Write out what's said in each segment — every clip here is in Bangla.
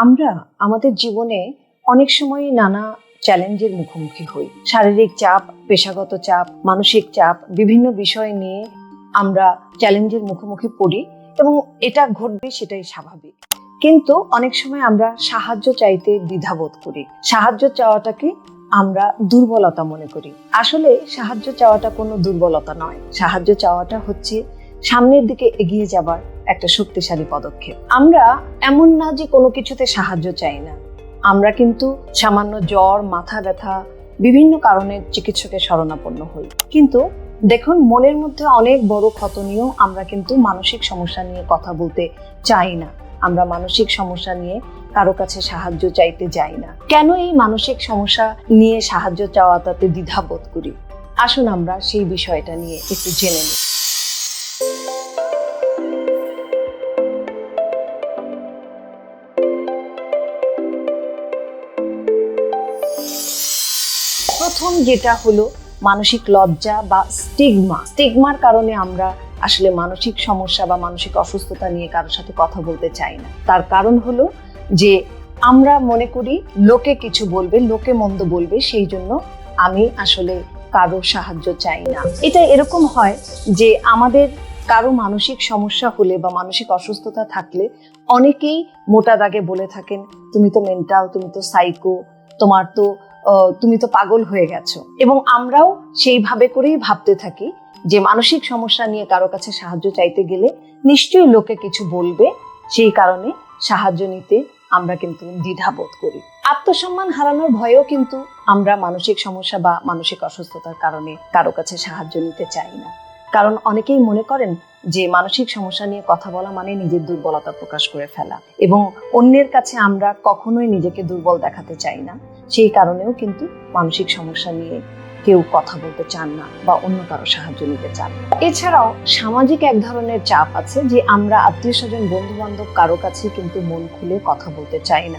আমরা আমাদের জীবনে অনেক সময় নানা চ্যালেঞ্জের মুখোমুখি হই। শারীরিক চাপ, পেশাগত চাপ, মানসিক চাপ, বিভিন্ন বিষয় নিয়ে আমরা চ্যালেঞ্জের মুখোমুখি পড়ি এবং এটা ঘটবে সেটাই স্বাভাবিক। কিন্তু অনেক সময় আমরা সাহায্য চাইতে দ্বিধাবোধ করি। সাহায্য চাওয়াটাকে আমরা দুর্বলতা মনে করি। আসলে সাহায্য চাওয়াটা কোনো দুর্বলতা নয়। সাহায্য চাওয়াটা হচ্ছে সামনের দিকে এগিয়ে যাবার একটা শক্তিশালী পদক্ষেপ। আমরা এমন না যে কোনো কিছুতে সাহায্য চাই না। আমরা কিন্তু সামান্য জ্বর, মাথা ব্যথা, বিভিন্ন কারণে চিকিৎসকের শরণাপন্ন হই। কিন্তু দেখুন, মনের মধ্যে অনেক বড় ক্ষত নিয়েও আমরা কিন্তু মানসিক সমস্যা নিয়ে কথা বলতে চাই না। আমরা মানসিক সমস্যা নিয়ে কারও কাছে সাহায্য চাইতে যাই না। কেন এই মানসিক সমস্যা নিয়ে সাহায্য চাওয়াটাতে দ্বিধাবোধ করি? আসুন আমরা সেই বিষয়টা নিয়ে একটু জেনে নিই। প্রথম যেটা হলো মানসিক লজ্জা বা স্টিগমা। স্টিগমার কারণে আমরা আসলে মানসিক সমস্যা বা মানসিক অসুস্থতা নিয়ে কারোর সাথে কথা বলতে চাই না। তার কারণ হলো যে আমরা মনে করি লোকে কিছু বলবে, লোকে মন্দ বলবে, সেই জন্য আমি আসলে কারও সাহায্য চাই না। এটা এরকম হয় যে আমাদের কারও মানসিক সমস্যা হলে বা মানসিক অসুস্থতা থাকলে অনেকেই মোটা দাগে বলে থাকেন, তুমি তো মেন্টাল তুমি তো সাইকো তোমার তো তুমি তো পাগল হয়ে গেছো। এবং আমরাও সেইভাবে করেই ভাবতে থাকি যে মানসিক সমস্যা নিয়ে কারও কাছে সাহায্য চাইতে গেলে নিশ্চয়ই লোকে কিছু বলবে, সেই কারণে সাহায্য নিতে আমরা কিন্তু দ্বিধাবোধ করি। আত্মসম্মান হারানোর ভয়েও কিন্তু আমরা মানসিক সমস্যা বা মানসিক অসুস্থতার কারণে কারও কাছে সাহায্য নিতে চাই না। কারণ অনেকেই মনে করেন যে মানসিক সমস্যা নিয়ে কথা বলা মানে নিজের দুর্বলতা প্রকাশ করে ফেলা। এবং অন্যের কাছে আমরা কখনোই নিজেকে দুর্বল দেখাতে চাই না। সেই কারণেও কিন্তু মানসিক সমস্যা নিয়ে কেউ কথা বলতে চান না বা অন্য কারও সাহায্য নিতে চান এছাড়াও সামাজিক এক ধরনের চাপ আছে যে আমরা আত্মীয় স্বজন বন্ধু বান্ধব কারও কাছে কিন্তু মন খুলে কথা বলতে চাই না।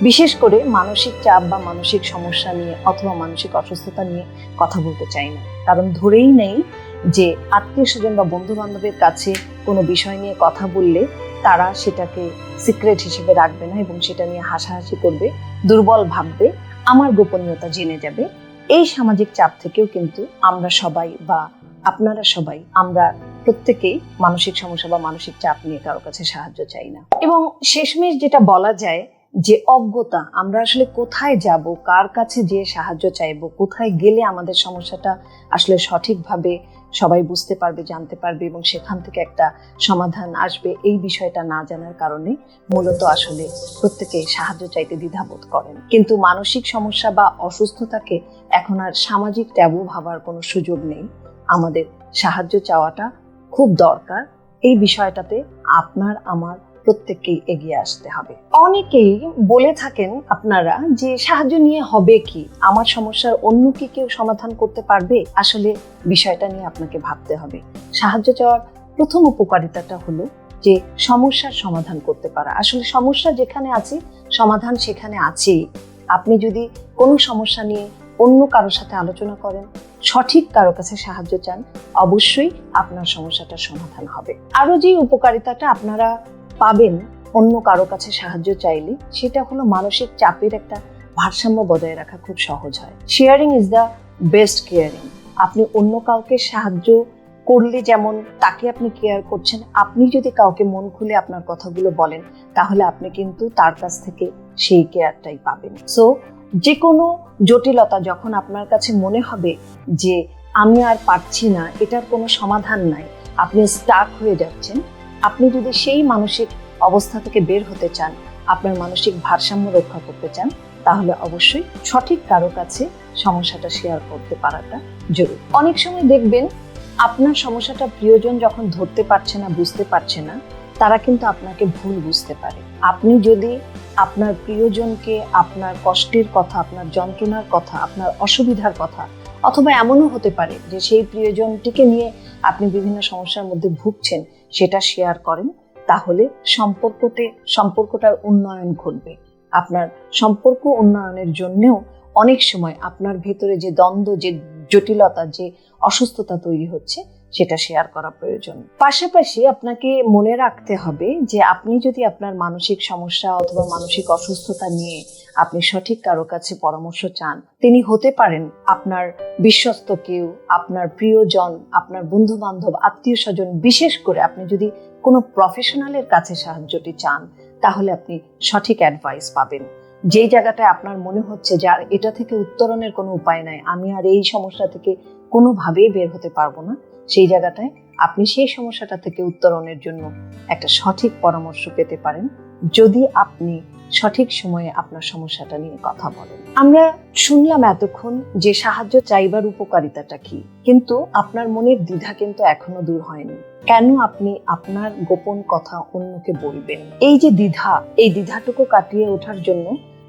বিশেষ করে মানসিক চাপ বা মানসিক সমস্যা নিয়ে অথবা মানসিক অসুস্থতা নিয়ে কথা বলতে চাই না। কারণ ধরেই নেই যে আত্মীয় স্বজন বা বন্ধু বান্ধবের কাছে কোনো বিষয় নিয়ে কথা বললে তারা সেটাকে সিক্রেট হিসেবে রাখবে না এবং সেটা নিয়ে হাসাহাসি করবে, দুর্বল ভাববে, আমার গোপনীয়তা জেনে যাবে। এই সামাজিক চাপ থেকেও কিন্তু আমরা সবাই বা আপনারা সবাই, আমরা প্রত্যেকেই মানসিক সমস্যা বা মানসিক চাপ নিয়ে কারোর কাছে সাহায্য চাই না। এবং শেষমেশ যেটা বলা যায় যে অজ্ঞতা, আমরা আসলে কোথায় যাব, কার কাছে যে সাহায্য চাইব, কোথায় গেলে আমাদের সমস্যাটা আসলে সঠিকভাবে সবাই বুঝতে পারবে, জানতে পারবে এবং সেখান থেকে একটা সমাধান আসবে এই বিষয়টা না জানার কারণে মূলত আসলে প্রত্যেকে সাহায্য চাইতে দ্বিধাবোধ করেন। কিন্তু মানসিক সমস্যা বা অসুস্থতাকে এখন আর সামাজিক ট্যাবু ভাবার কোনো সুযোগ নেই। আমাদের সাহায্য চাওয়াটা খুব দরকার। এই বিষয়টাতে আপনার, আমার প্রত্যেককেই এগিয়ে আসতে হবে। অনেকেই বলে থাকেন আপনারা যে, সাহায্য নিয়ে হবে কি? আমার সমস্যার অন্য কি কেউ সমাধান করতে পারবে? আসলে বিষয়টা নিয়ে আপনাকে ভাবতে হবে। সাহায্য চাওয়ার প্রথম উপকারিতাটা হলো যে, সমস্যার সমাধান করতে পারা। আসলে সমস্যা যেখানে আছে, সমাধান সেখানে আছেই। আপনি যদি কোনো সমস্যা নিয়ে অন্য কারোর সাথে আলোচনা করেন, সঠিক কারও কাছে সাহায্য চান, অবশ্যই আপনার সমস্যাটার সমাধান হবে। আরও যে উপকারিতাটা আপনারা পাবেন, অন্য কারও কাছে সাহায্য চাইলে, সেটা হলো মানসিক চাপের একটা ভারসাম্য বজায় রাখা খুব সহজ হয়। Sharing is the best caring আপনি অন্য কাউকে সাহায্য করলে যেমন তাকে আপনি কেয়ার করছেন, আপনি যদি কাউকে মন খুলে আপনার কথাগুলো বলেন, তাহলে আপনি কিন্তু তার কাছ থেকে সেই কেয়ারটাই পাবেন। সো যে কোনো জটিলতা যখন আপনার কাছে মনে হবে যে, আমি আর পারছি না, এটার কোনো সমাধান নাই। আপনি স্টাক হয়ে যাচ্ছেন। আপনি যদি সেই মানসিক অবস্থা থেকে বের হতে চান, আপনার মানসিক ভারসাম্য রক্ষা করতে চান, তাহলে অবশ্যই সঠিক কারও কাছে সমস্যাটা শেয়ার করতে পারাটা জরুরি। অনেক সময় দেখবেন, আপনার সমস্যাটা প্রিয়জন যখন ধরতে পারছে না, বুঝতে পারছে না, তারা কিন্তু আপনাকে ভুল বুঝতে পারে। আপনি যদি আপনার প্রিয়জনকে আপনার কষ্টের কথা, আপনার যন্ত্রণার কথা, আপনার অসুবিধার কথা, অথবা এমনও হতে পারে যে সেই প্রিয়জনটিকে নিয়ে আপনি বিভিন্ন সমস্যার মধ্যে ভুগছেন সেটা শেয়ার করেন, তাহলে সম্পর্কতে, সম্পর্কটার উন্নয়ন ঘটবে। আপনার সম্পর্ক উন্নয়নের জন্যেও অনেক সময় আপনার ভেতরে যে দ্বন্দ্ব, যে জটিলতা, যে অসুস্থতা তৈরি হচ্ছে সেটা শেয়ার করা প্রয়োজন। পাশাপাশি আপনাকে মনে রাখতে হবে যে আপনি যদি আপনার মানসিক সমস্যা অথবা মানসিক অসুস্থতা নিয়ে আপনি সঠিক কারও কাছে পরামর্শ চান, তিনি হতে পারেন আপনার বিশ্বস্ত কেউ, আপনার প্রিয়জন, আপনার বন্ধু বান্ধব আত্মীয় স্বজন বিশেষ করে আপনি যদি কোনো প্রফেশনালের কাছে সাহায্যটি চান, তাহলে আপনি সঠিক অ্যাডভাইস পাবেন। যেই জায়গাটায় আপনার মনে হচ্ছে যে এটা থেকে উত্তরণের কোনো উপায় নাই, আমি আর এই সমস্যা থেকে কোনোভাবেই বের হতে পারব না সেই জায়গাটায় আপনি সেই সমস্যাটা থেকে উত্তরণের জন্য একটা সঠিক পরামর্শ পেতে পারেন যদি আপনি সঠিক সময়ে আপনার সমস্যাটা নিয়ে কথা বলেন। আমরা শুনলাম এতক্ষণ যে সাহায্য চাইবার উপকারিতাটা কি, কিন্তু আপনার মনের দ্বিধা কিন্তু এখনও দূর হয়নি। কেন আপনি আপনার গোপন কথা অন্যকে বলবেন? এই যে দ্বিধা, এই দ্বিধাটুকু কাটিয়ে ওঠার জন্য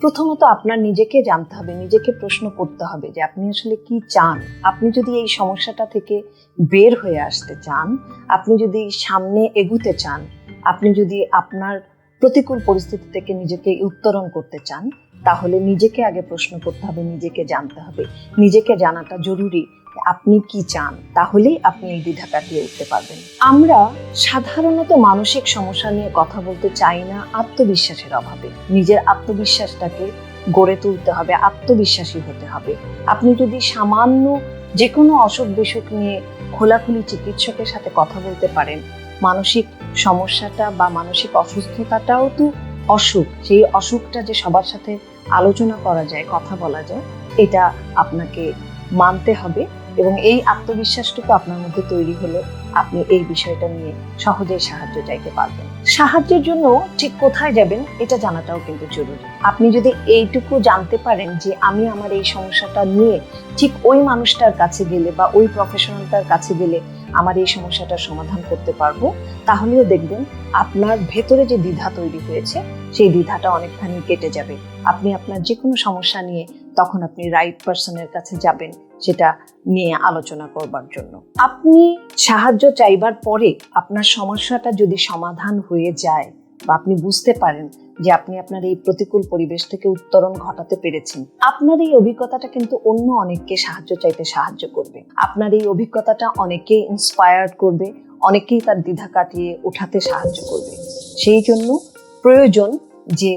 প্রথমত আপনার নিজেকে জানতে হবে, নিজেকে প্রশ্ন করতে হবে যে আপনি আসলে কি চান? আপনি যদি এই সমস্যাটা থেকে বের হয়ে আসতে চান, আপনি যদি সামনে এগুতে চান, আপনি যদি আপনার প্রতিকূল পরিস্থিতি থেকে নিজেকে উত্তরণ করতে চান, তাহলে নিজেকে আগে প্রশ্ন করতে হবে, নিজেকে জানতে হবে। নিজেকে জানাটা জরুরি। আপনি কি চান, তাহলেই আপনি এই দ্বিধা কাটিয়ে উঠতে পারবেন। আমরা সাধারণত মানসিক সমস্যা নিয়ে কথা বলতে চাই না আত্মবিশ্বাসের অভাবে। নিজের আত্মবিশ্বাসটাকে গড়ে তুলতে হবে, আত্মবিশ্বাসী হতে হবে। আপনি যদি সামান্য যে কোনো অসুখ বিসুখ নিয়ে খোলাখুলি চিকিৎসকের সাথে কথা বলতে পারেন, মানসিক সমস্যাটা বা মানসিক অসুস্থতাটাও তো অসুখ, সেই অসুখটা যে সবার সাথে আলোচনা করা যায়, কথা বলা যায়, এটা আপনাকে মানতে হবে। এবং এই আত্মবিশ্বাসটুকু আপনার মধ্যে তৈরি হলে আপনি এই বিষয়টা নিয়ে সহজেই সাহায্য চাইতে পারবেন। সাহায্যের জন্য ঠিক কোথায় যাবেন এটা জানাটাও কিন্তু জরুরি। আপনি যদি এইটুকু জানতে পারেন যে আমি আমার এই সমস্যাটা নিয়ে ঠিক ওই মানুষটার কাছে গেলে বা ওই প্রফেশনালটার কাছে গেলে আমার এই সমস্যাটার সমাধান করতে পারব, তাহলেও দেখবেন আপনার ভেতরে যে দ্বিধা তৈরি হয়েছে, সেই দ্বিধাটা অনেকখানি কেটে যাবে। আপনি আপনার যে কোনো সমস্যা নিয়ে তখন আপনি রাইট পার্সনের কাছে যাবেন সেটা নিয়ে আলোচনা করবার জন্য। আপনি সাহায্য চাইবার পরে আপনার সমস্যাটা যদি সমাধান হয়ে যায় বা আপনি বুঝতে পারেন যে আপনি আপনার এই প্রতিকূল পরিবেশ থেকে উত্তরণ ঘটাতে পেরেছেন, আপনার এই অভিজ্ঞতাটা কিন্তু অন্য অনেককে সাহায্য চাইতে সাহায্য করবে। আপনার এই অভিজ্ঞতাটা অনেকে ইন্সপায়ার্ড করবে অনেকেই তার দ্বিধা কাটিয়ে ওঠাতে সাহায্য করবে। সেই জন্য প্রয়োজন যে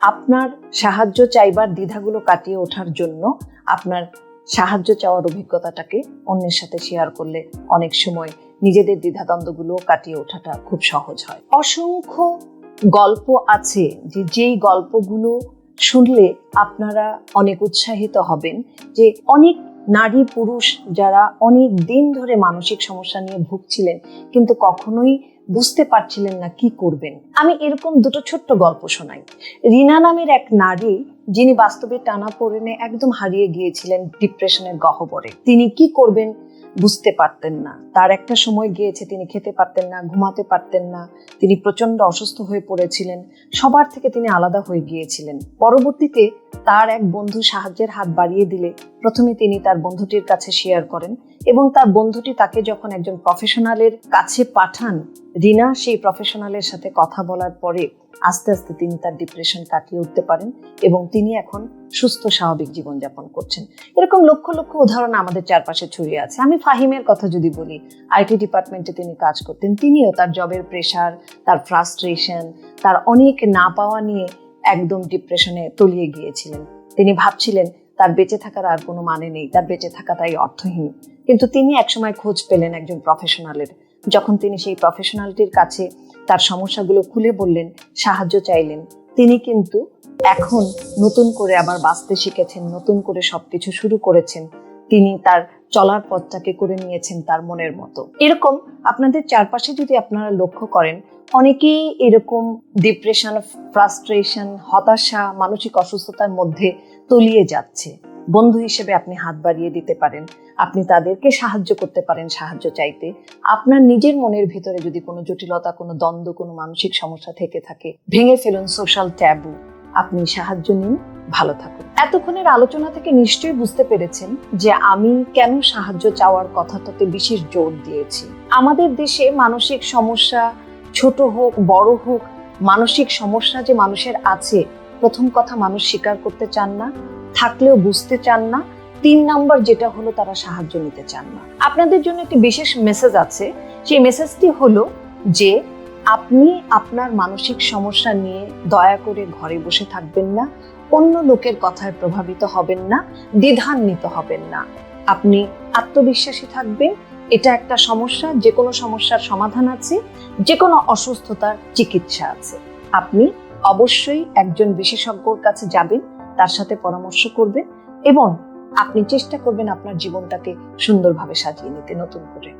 আপনার সাহায্য চাইবার দ্বিধাগুলো কাটিয়ে ওঠার জন্য আপনার সাহায্য চাওয়ার অভিজ্ঞতাটাকে অন্যের সাথে শেয়ার করলে অনেক সময় নিজেদের দ্বিধাদ্বন্দ্বগুলো কাটিয়ে ওঠাটা খুব সহজ হয়। অসংখ্য গল্প আছে যে যেই গল্পগুলো শুনলে আপনারা অনেক উৎসাহিত হবেন যে অনেক নারী পুরুষ যারা অনেক দিন ধরে মানসিক সমস্যা নিয়ে ভুগছিলেন কিন্তু কখনোই বুঝতে পারছিলেন না কি করবেন। আমি এরকম দুটো ছোট্ট গল্প শোনাই। রিনা নামের এক নারী যিনি বাস্তবে টানা পড়েনে একদম হারিয়ে গিয়েছিলেন ডিপ্রেশনের গহ্বরে। তিনি কি করবেন বুঝতে পারতেন না। তার একটা সময় গিয়েছে, তিনি খেতে পারতেন না, ঘুমাতে পারতেন না, তিনি প্রচণ্ড অসুস্থ হয়ে পড়েছিলেন, সবার থেকে তিনি আলাদা হয়ে গিয়েছিলেন। পরবর্তীতে তার এক বন্ধু সাহায্যের হাত বাড়িয়ে দিলে, প্রথমে তিনি তার বন্ধুটির কাছে শেয়ার করেন এবং তার বন্ধুটি তাকে যখন একজন প্রফেশনালের কাছে পাঠান, রিনা সেই প্রফেশনালের সাথে কথা বলার পরে আস্তে আস্তে তিনি তার ডিপ্রেশন কাটিয়ে উঠতে পারেন এবং তিনি এখন সুস্থ, স্বাভাবিক জীবনযাপন করছেন। এরকম লক্ষ লক্ষ উদাহরণ আমাদের চারপাশে ছড়িয়ে আছে। আমি ফাহিমের কথা যদি বলি, আইটি ডিপার্টমেন্টে তিনি কাজ করতেন, তিনিও তার জবের প্রেশার তার ফ্রাস্ট্রেশন তার অনেক না পাওয়া নিয়ে একদম ডিপ্রেশনে তলিয়ে গিয়েছিলেন। তিনি ভাবছিলেন, তার বেঁচে থাকার আর কোনো মানে নেই, তার বেঁচে থাকা তাই অর্থহীন। কিন্তু তিনি একসময় খোঁজ পেলেন একজন প্রফেশনালের যখন তিনি সেই প্রফেশনালটির কাছে তার সমস্যাগুলো খুলে বললেন, সাহায্য চাইলেন। তিনি কিন্তু এখন নতুন করে আবার বাঁচতে শিখেছেন, নতুন করে সবকিছু শুরু করেছেন। তিনি তার চলার পথটাকে করে নিয়েছেন তার মনের মতো। এরকম আপনাদের চারপাশে যদি আপনারা লক্ষ্য করেন, অনেকেই এরকম ডিপ্রেশন ফ্রাস্ট্রেশন হতাশা, মানসিক অসুস্থতার মধ্যে তলিয়ে যাচ্ছে। বন্ধু হিসেবে আপনি হাত বাড়িয়ে দিতে পারেন। আপনি তাদেরকে সাহায্য করতে পারেন সাহায্য চাইতে। আপনার নিজের মনের ভিতরে যদি কোনো জটিলতা, কোনো দ্বন্দ্ব, কোনো মানসিক সমস্যা থেকে থাকে, ভেঙে ফেলুন সোশ্যাল ট্যাবু আপনি সাহায্য নিন, ভালো থাকুন। এতক্ষণের আলোচনা থেকে নিশ্চয়ই বুঝতে পেরেছেন যে আমি কেন সাহায্য চাওয়ার কথাটাতে বিশেষ জোর দিয়েছি। আমাদের দেশে মানসিক সমস্যা ছোট হোক, বড় হোক, মানসিক সমস্যা যে মানুষের আছে, প্রথম কথা মানুষ স্বীকার করতে চান না। থাকলেও বুঝতে চান না, তিন নাম্বার যেটা হলো তারা সাহায্য নিতে চান না। আপনাদের জন্য একটি বিশেষ মেসেজ আছে, সেই মেসেজটি হলো যে, আপনি আপনার মানসিক সমস্যা নিয়ে দয়া করে ঘরে বসে থাকবেন না, অন্য লোকের কথায় প্রভাবিত হবেন না, দ্বিধান্বিত হবেন না। আপনি আত্মবিশ্বাসী থাকবেন, এটা একটা সমস্যা যে কোনো সমস্যার সমাধান আছে যে কোনো অসুস্থতার চিকিৎসা আছে। আপনি অবশ্যই একজন বিশেষজ্ঞর কাছে যাবেন তার সাথে পরামর্শ করবেন এবং আপনি চেষ্টা করবেন আপনার জীবনটাকে সুন্দরভাবে সাজিয়ে নিতে নতুন করে।